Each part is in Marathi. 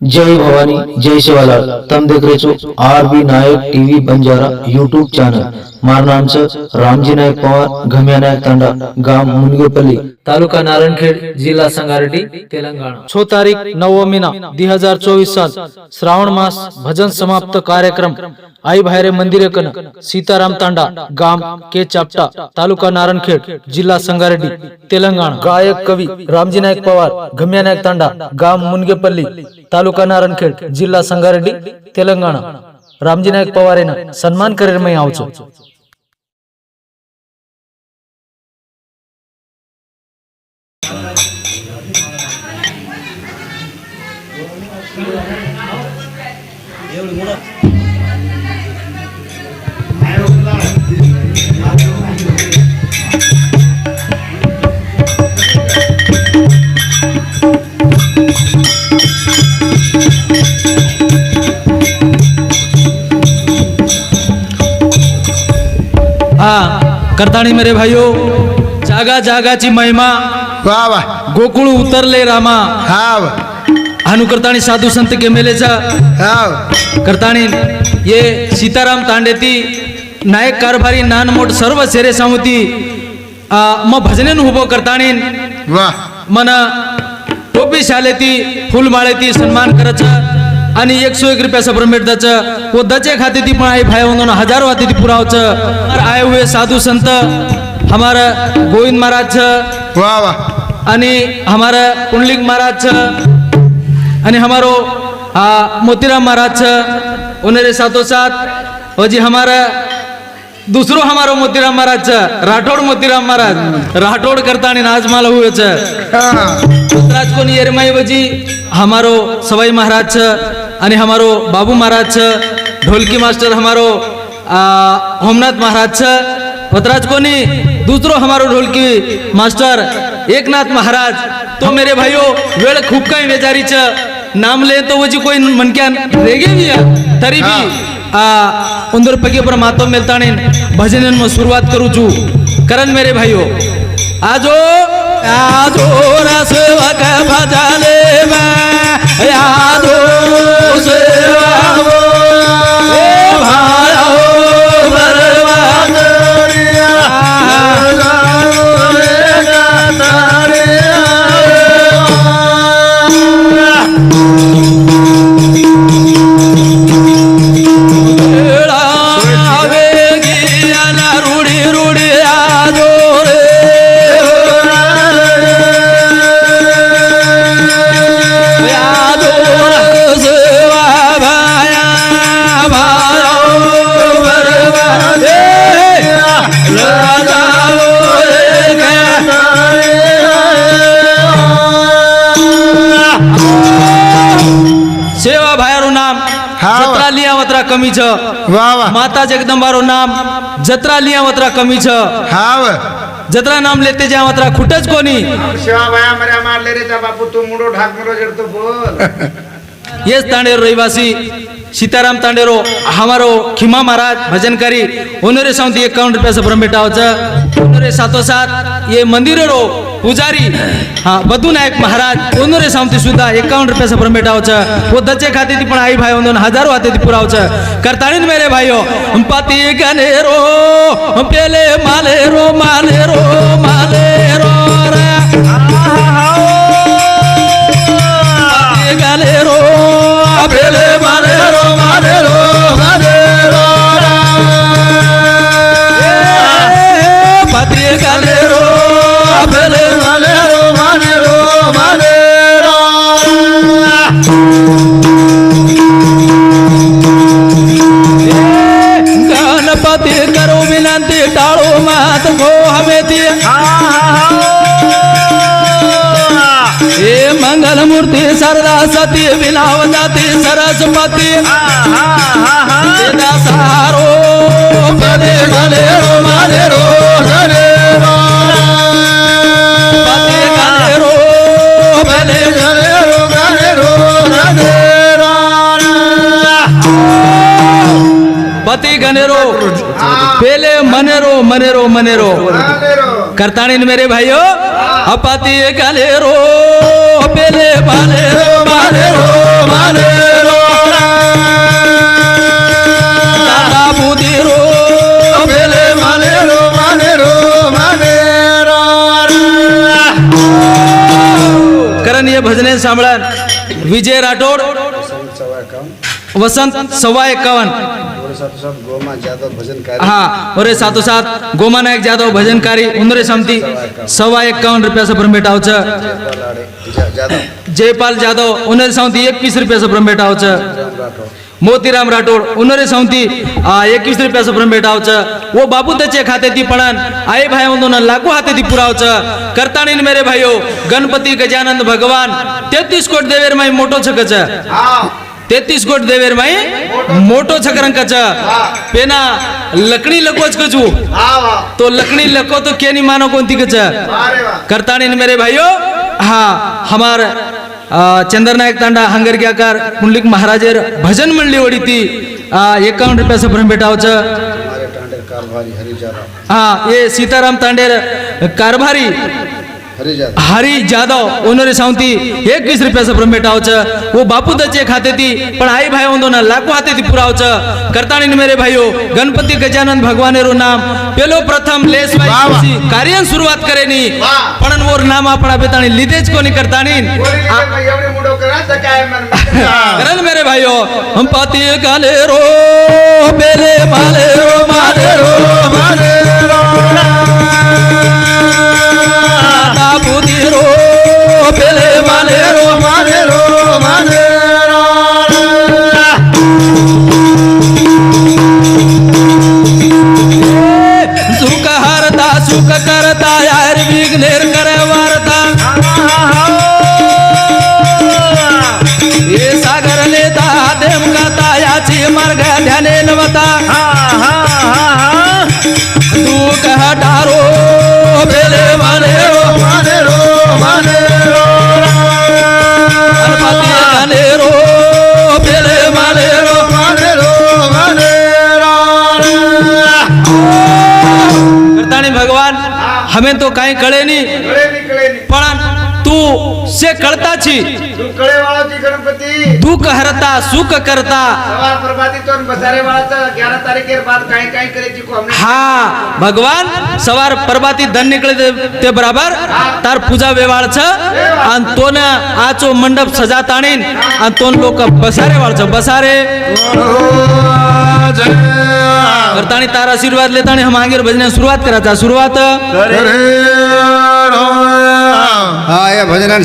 जय भवानी जय शिवालाल. तम देख रहे R B Nayak TV Banjara YouTube channel. मार नाम से रामजी नायक पवार घमिया नायक तांडा गांव मुनगेपल्ली तालुका नारायणखेड जिला संगारेड्डी तेलंगाना छो तारीख नवो महीना दी हजार चौबीस साल. श्रावण मास भजन समाप्त कार्यक्रम. आई भायरे मंदिर सीताराम तांडा गांव के चापटा तालुका नारायणखेड जिल्हा संगारेड्डी तेलंगाना गायक कवी रामजी नायक पवार घमिया नायक तांडा गांव मुनगेपल्ली. तालुका नारायणखेड जिल्हा संगारेड्डी तेलंगणा. रामजी नायक पवार यांना सन्मान करेर मी आवचो हा करताणी मेरे भाइयों जागा जागाची महिमा वा वा. गोकुळ उतरले रामा. हाव हानु करताणी साधू संत केमेलेचा. हाव करताणी ये सीताराम तांडेती नायक कारभारी नानमोट सर्व सेरे सामुती आ, म भजनेन उभो करताणी वा. मन टोपी शालेती फुल माळेती सन्मान करायचं आणि एकशे एक रुपया सब्र भेटताचं व दचे खाते ती पण आई भाई म्हणून हजारो हाती. ती पुरावचं आए हुए साधु संत हमारा गोविंद महाराज वा वा. आणि हमारा पुंडलिक महाराज आणि हमारो मोतीराम महाराज उन्हें साथों साथ और जी हमारा दूसरो हमारो मोतीराम महाराज राठोड मोतीराम महाराज। राठोड करता आणि आज माला हुए हा. राज कोणी येरमाई बजी हमारो सवाई महाराज छ आणि हमारो बाबू महाराज छ ढोलकी मास्टर हमारो होमनाथ महाराज छ। पतराज कोनी दूसरो हमारो ढोलकी मास्टर एकनाथ महाराज। तो मेरे भाइयों वेळ खूप काही बेजारी छ। नाम ले तो वजी कोई मनक्या रेगे भी है तरी भी आ उंदर पगे पर मातो मिलताने भजन में शुरुआत करू छू करण मेरे भाइयों आजो आजो रसवक કમી છે वा वा માતા જગદંબારું નામ જત્રા લિયાવત્રા કમી છે हाव जत्रा नाम लेते जावत्रा खुटच कोणी शिवाबाया मर्या मारले रे त्या बापू तू मुडो ढाक मुडो जडतो बोल येस तांडेरो रहिवासी सीताराम तांडेरो हमारो खिमा महाराज भजनकारी होनरे सावंती एकावन्न रुपया सब्रम भेटावचं होनरे सातो सात ये मंदिरो पुजारी हा बदू नायक महाराज होनरे सावंती सुद्धा एकावन्न रुपया सब्रम भेटावचं वो दचे खाते ती पण आई भाई म्हणून हजारो हाते ती पुरावचं करताळीन मेरे भाईयो पाती गनेरो पेले मालेरो मालेरो मालेरो रे सरदा सती विनाव जाती सरस्वती. सारो पदे गले रो माले रो रो. पति गनेरो पेले मनेरो मनेरो मनेरो करताणी मेरे भाइयों అపతి కలేరో పెలే బాలేరో బాలేరో బాలేరో भजने सांभाळा विजय राठोड वसंत सव्वा एक्कावन्न जादव हा और साथो साथ गोमा नायक जाधव भजनकारी उंदरे समती सव्वा एकावन्न रुपयाचं भरून भेटावचं लाडे जा- जादव जयपाल जाधव उन्नरे सावंती एकवीस रुपयाचं भरून भेटावचं मोतीराम राठोड उन्नरे सावंती एकवीस रुपयाचं भरून भेटावचं वो बाबू त्याचे खाते ती पणन आई भाई म्हणून लाखो हाते ती पुरावचं. करताणीन मेरे भाईयो गणपती गजानंद भगवान तेहतीस कोट देवेर माई मोठो छकच. हा तेहतीस कोट देवेर माई मोठो छकरंकच पेना लकडी लकोच कचू हा वा तो लकड़ी लको तो क्या नहीं मानो कौन कच अरे वा करताणी मेरे भाइयों। हाँ हमार चंद्रनायक तांडा हंगर आकार पुंडलिक महाराजेर भजन मंडली ओढी ती एकावन्न रुपयाचं भरून भेटावचं हमारे टांडेर कारभारी हरि जादव हा ये सीताराम तांडेर कारभारी। हरि जाधव ओनरे सावंती एकवीस रुपयाचं भरून भेटावचं वो बापू दचे खाते ती पण आई भाई ना लाखो हाते ती पुरावचं करताणी मेरे भाइयो गणपती गजानन भगवानेरो नाम। पेलो प्रथम लेस वाह. कार्य सुरुवात करेनी वाह. पण वोर नाम आपणा बेताणी लिधेच कोणी करताणी कोणी लिहिले बाई, एवढी मुडो करा तर काय मन? करन मेरे भाइयो हम पाती गाले रो बेले माले रो माले रो ताबूती हमें तो काही कळे नाही। पण तू से कळता छी। तू कळे वाळाची गणपती। दुःख हरता सुख करता। सवार प्रभाती तो बसारे वाळाचं ग्यारह तारीखेर बाद काही काही करायची को हमने? हा भगवान सवार परबाती करताना तार आशीर्वाद लेताना हम मागे भजन सुरुवात करायचा. सुरुवात. हा या भजनान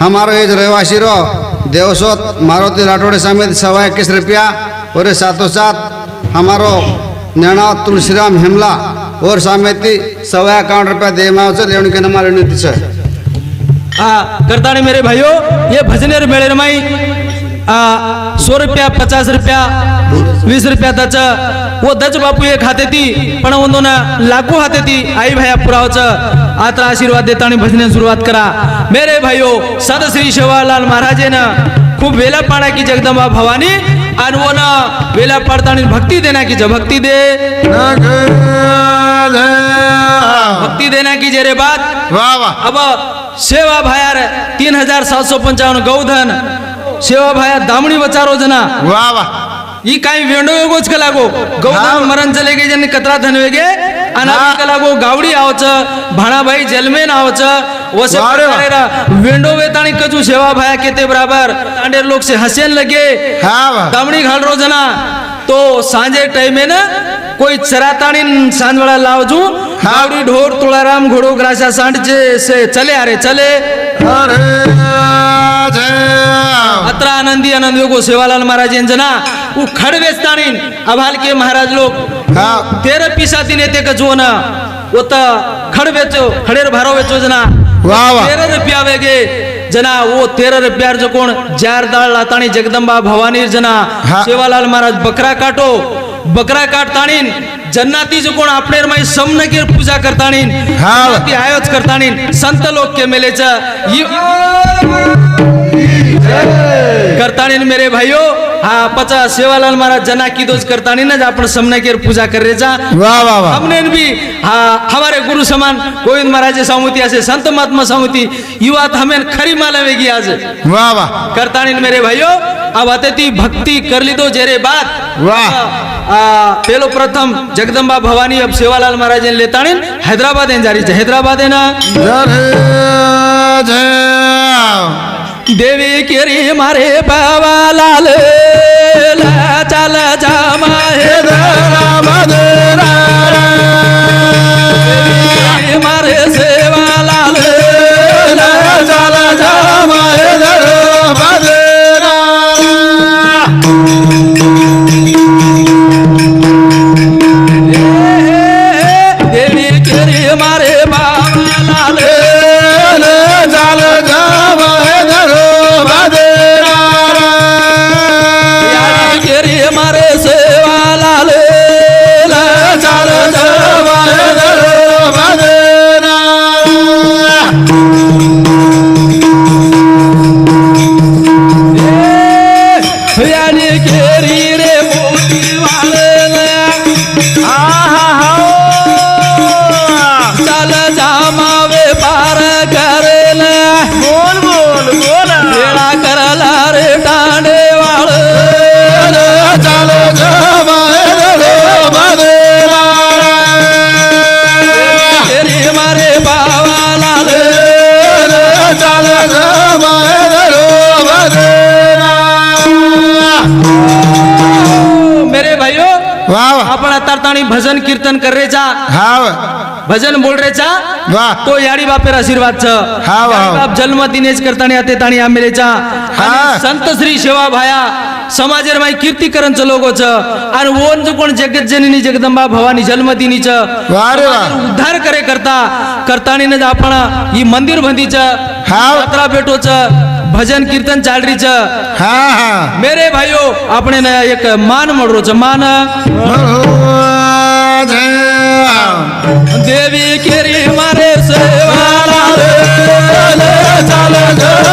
हमारो एज रहिवासी रो देवसोत मारुती राठोडे समेत सव्वा एकवीस रुपया. और साथ हमारो नेणा तुळशीराम हेमला. और सामेती सवा एकावन्न रुपया दे मावचं लेवण के नमार हा करताने मेरे भाइयों ये भजनेर मेळेर माई सो रुपया पचास रुपया वीस रुपया त्याच वो दच बापू एक हाते ती पण दोन लाखू हाते ती. आई भाया पुरावच. आता आशीर्वाद देता आणि भजने सुरुवात करा. मेरे भाईयो सद श्री शेवालाल महाराजेनं खूप वेला पाडा की जगदंबा भवानी आणि वो ना वेला पाडता आणि भक्ती देना की जे भक्ती दे. भक्ती देना की जे रे बात. वा वा. अब सेवा भायार तीन हजार सात सौ पंचावन्न गौधन. शेवाभाया दामणी बचारो जना वा वा. ही काय वेंडो वेगोच का लागो. गौदान मरण चले गे जन कतरा धन वेगे. अनामिक लागो गावडी आवच भाणाबाई जलमे नावच वसे वेंडो वेताणी कजू सेवा भाया केते बराबर. अंडे लोक से हसेन लगे. हा दामणी घाल रो जना तो सांजे टाइमे ना कोई चराताणी सांजवाला लावजू. गावडी ढोर तुळाराम घोडो ग्राशा सांडचे से चले अरे चले. अरे. आनंदी आनंद योगो सेवालाल महाराज यांजना उ खडवेच ताणीन अभाल के महाराज लोक હા. तेर पिसाती नेते का जो ना ओत खड वेचो खडेर भारो वेचो जना वाह, वाह. तेरह रुपया वेगे जना वो तेरह रुपयार जो कोण जार दाळ लाताणी जगदंबा भवानी जना हा. सेवालाल महाराज बकरा काटो बकरा काट ताणीन जन्नाती जो कोण आपणेर माई समनगीर पूजा करताणीन हा. जन्नाती आयोच करताणीन संत लोक के मेलेच करताणीन मेरे भाइयो हा पचा सेवालाल महाराज जना की दोष करताणीन જ आपण समनगीर पूजा करेचा વાહ વાહ વાહ हमने भी हाँ हमारे गुरु समान गोविंद महाराज सामुती ऐसे संत महात्मा सामुती युवा हमें खरी मालवेगी आज વાહ वाह करताणी मेरे भाइयों अब आते ती भक्ति कर ली दो जेरे बात वाह. आ, पेलो प्रथम जगदंबा भवानी अब सेवालाल महाराज लेताणी हैदराबाद जारी हैदराबाद है ना देवी केरी मारे बाबा लाल चाल जा आपण आता ताणी भजन कीर्तन करेचा हाव भजन बोल रेचा वाह तो याडी बापेर आशीर्वाद छ हा, वा. याडी बाप जन्म दिनेश करताना आते ताणी हा. आणि संत श्री सेवा भाया समाजेर माई कीर्तीकरणचं लोगो छ आणि ओन जो कोण जगत जननी जगदंबा भवानी जन्मदिनीच रे वा. उद्धार करे करता करतानी न आपण ही मंदिर बंदीच हा. यात्रा भेटोच ભજન કીર્તન ચાલ રહી છે હા હા મેરે ભાઈઓ આપણે એક માન મળ્યો છે માન દેવી કેરી મારે સેવા ચાલ ચાલ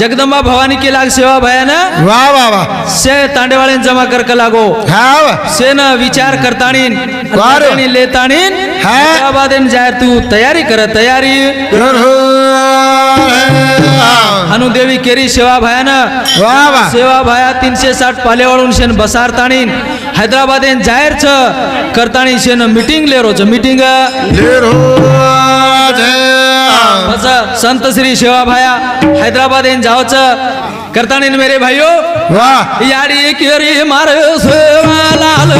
जगदंबा भवानी के लाग सेवा भयान। वा वा वा से तांडेवाळे जमा कर लागो। हाव सेन विचार करताणीन वारे. आणि लेताणीन हा. त्याबाद जाहीर तू तयारी कर तयारी। हनुदेवी केरी सेवा भयान सेवा भाया तीनशे साठ पालेवाळून शेन बसारताणीन हैदराबाद जाहीर छ करताणी शेन मीटिंग लेरो छ मीटिंग. बस संत श्री सेवा भाया हैदराबाद जाओच करताणीन मेरे भाइयो वा. याडी केरी मार सेवा लाल.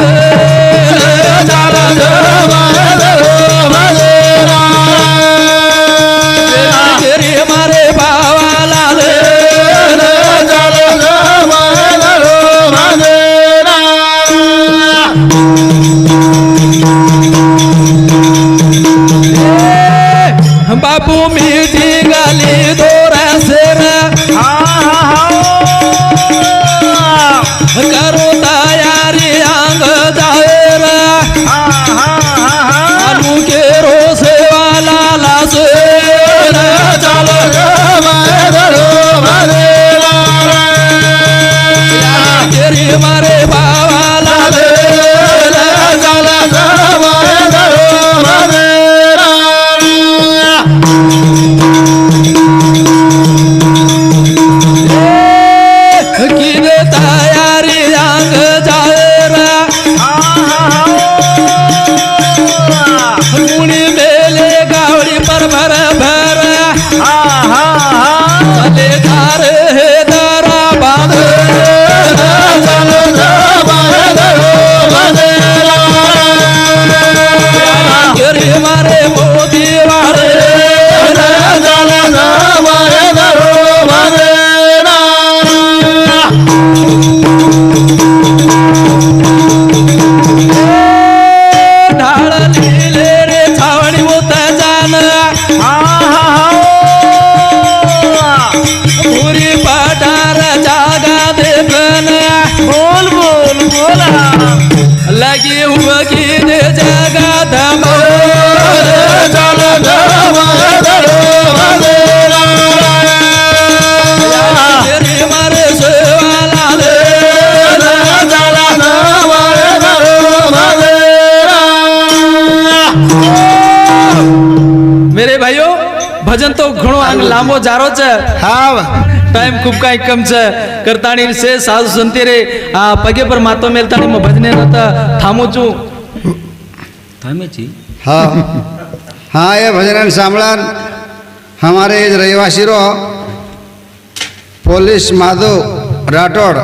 बापू मीठी ભજન તો ઘણો આને લાંબો જારો છે હા ટાઈમ ખૂબ કાંઈ કમ છે કરતાણી છે સાધુ સંતે રે આ પગે પર માતો મેલતાણીમાં ભજને નતા થામું છું हाँ. हाँ ये भजन सामड़न हमारे रहिवासी रो. पुलिस माधव राठोड़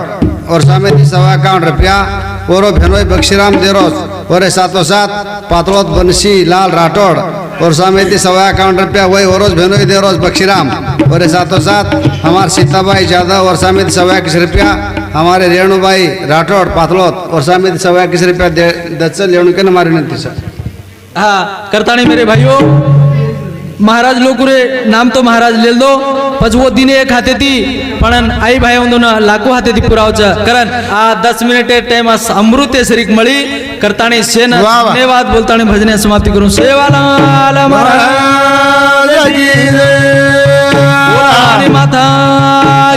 और सामे सवा अकाउंट रुपया. और भेनोई बक्षीराम देरोस. और सातों सात पातलोत बंसी लाल राठोड़ और सामे सवा काउंट रुपया. वही ओरोज भेनोई देरोस बक्षीराम और सातों सात हमारे सीताबाई जाधव और सामे सवा इक्कीस रुपया? हमारे रेणुबाई राठोड़ पातलोत और सामे सवा इक्कीस रुपया? दत्सल रेणु के हमारे विनती सर। હા करता नहीं मेरे भाइयों મહારાજ લોકો રે નામ તો મહારાજ લેલ દો પછી વો દિને એક હાથેથી પણ આઈ ભાઈ ઓંદોના લાખો હાથેથી પુરાવ છે. કરણ આ દસ મિનિટે ટાઈમ અમૃતે શરીક મળી. કરતાણી છે ને ધન્યવાદ. બોલતાણી ભજને સમાપ્તિ કરું સેવાલા મહારાજ. માતા